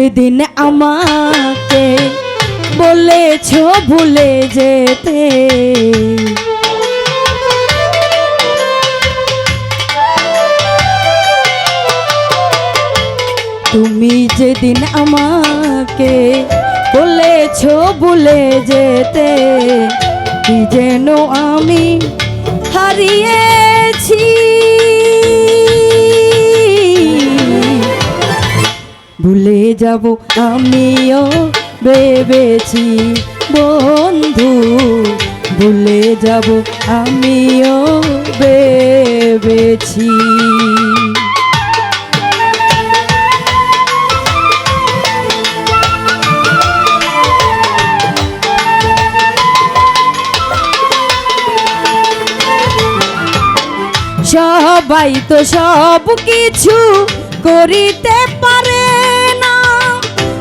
যেদিন আমাকে বলেছ ভুলে যেতে। তুমি যেদিন আমাকে বলেছ ভুলে যেতে, কি যেন আমি হারিয়েছি। ভুলে যাব আমিও ভেবেছি, বন্ধু, ভুলে যাব আমিও ভেবেছি। সবাই তো সব কিছু করিতে পারে।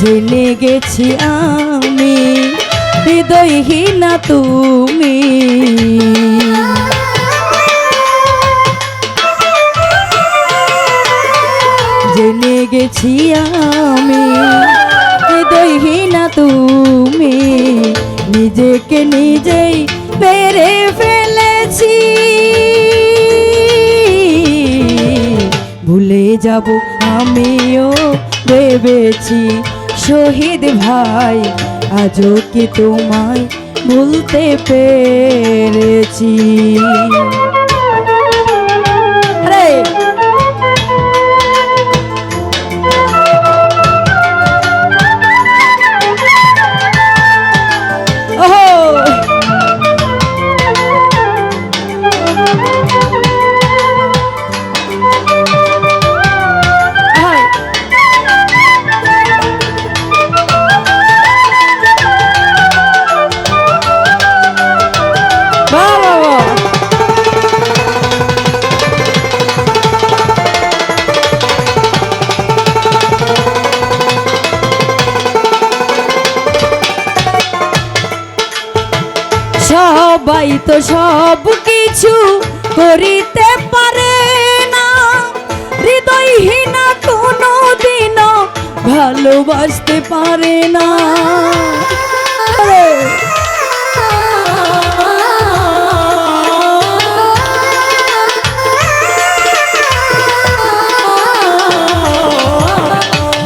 জেনে গেছি আমি, হৃদয়হীনা তুমি। জেনে গেছি আমি, হৃদয়হীনা তুমি। নিজেকে নিজেই পেরে ফেলেছি। ভুলে যাব আমিও ভেবেছি শহীদ ভাই আজও কি তোমায় ভুলতে পেরেছি? সবাই তো সব কিছু করিতে পারে না। হৃদয়হীনা কোনো দিনও ভালোবাসতে পারে না।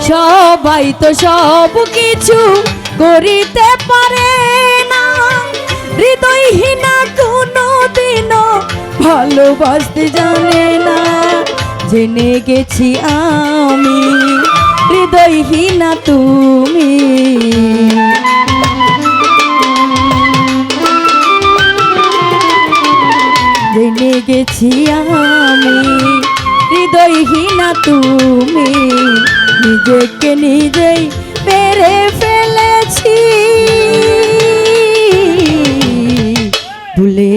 সবাই তো সব কিছু করিতে পারে না। হৃদয়হীনা কোনো দিনও ভালোবাসতে জানে না। জেনে গেছি আমি, হৃদয়হীনা তুমি। জেনে গেছি আমি, হৃদয়হীনা তুমি। নিজেকে নিজেই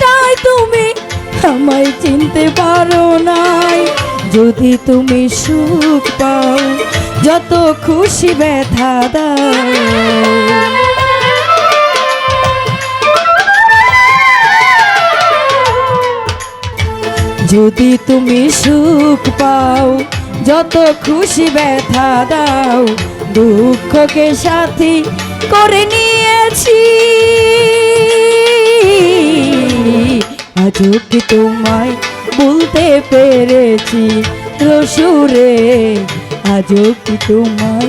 একটাই তুমি আমায় চিনতে পারো নাই। যদি তুমি সুখ পাও, যত খুশি ব্যথা দাও। যদি তুমি সুখ পাও, যত খুশি ব্যথা দাও, দুঃখকে সাথী করে নিয়েছি আজও কি তোমায় বলতে পেরেছি রসুরে আজও কি তোমায়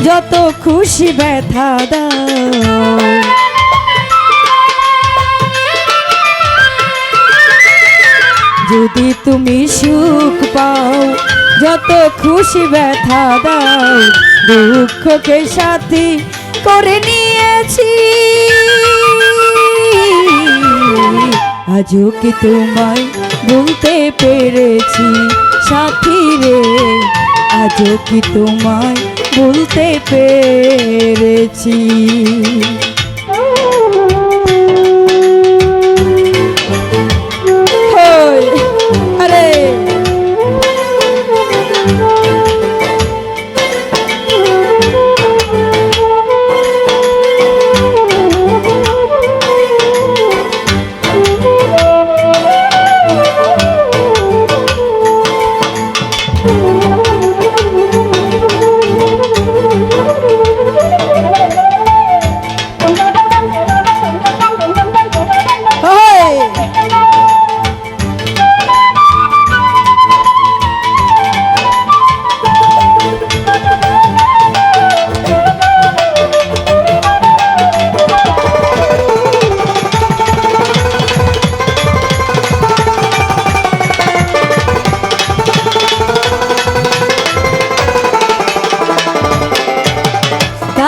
যত খুশি ব্যথা যদি তুমি সুখ পাও, যত খুশি ব্যথা দাও। দুঃখকে সাথী করে নিয়েছি। আজও কি তোমায় বলতে পেরেছি সাথী রে? আজও কি তোমায় বলতে পেরেছি।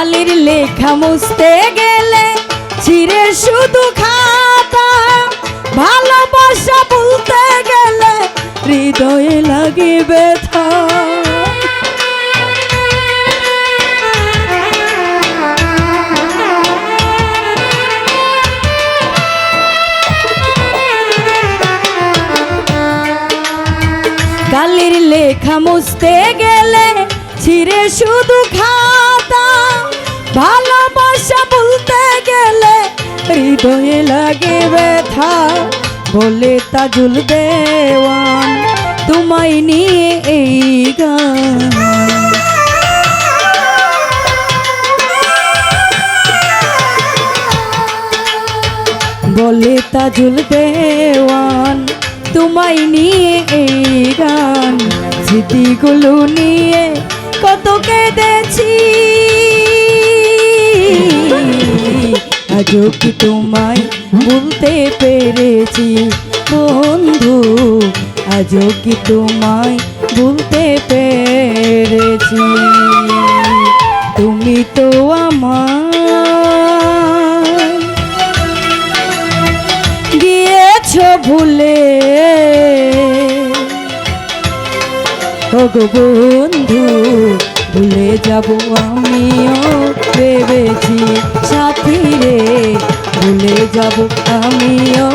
কালির লেখা মুছতে গেলে ছিঁড়ে শুধু খাতা। ভালোবাসা বলতে গেলে হৃদয়ে লাগে ব্যথা। কালির লেখা মুছতে গেলে ছিঁড়ে শুধু খাতা। ভালোবাসা বলতে গেলে হৃদয়ে লাগে ব্যথা। বলে তাজুল দেওয়ান তোমায় নিয়ে এই গান। বলে তাজুল দেওয়ান তোমায় নিয়ে এই গান। স্মৃতিগুলো নিয়ে কত কেঁদেছি। আজও তোমায় বলতে পেরেছি? বন্ধু, আজও কি তোমায় বলতে পেরেছি? তুমি তো আমার গিয়েছ ভুলে। ও বন্ধু, ভুলে যাব আমিও ভেবেছি। সাথী রে ভুলে যাব আমিও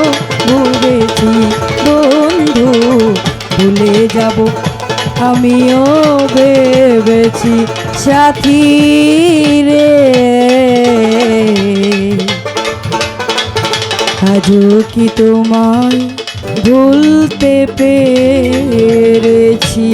ভুলেছি বন্ধু, ভুলে যাব আমিও ভেবেছি সাথী রে। আজও কি তোমায় ভুলতে পেরেছি?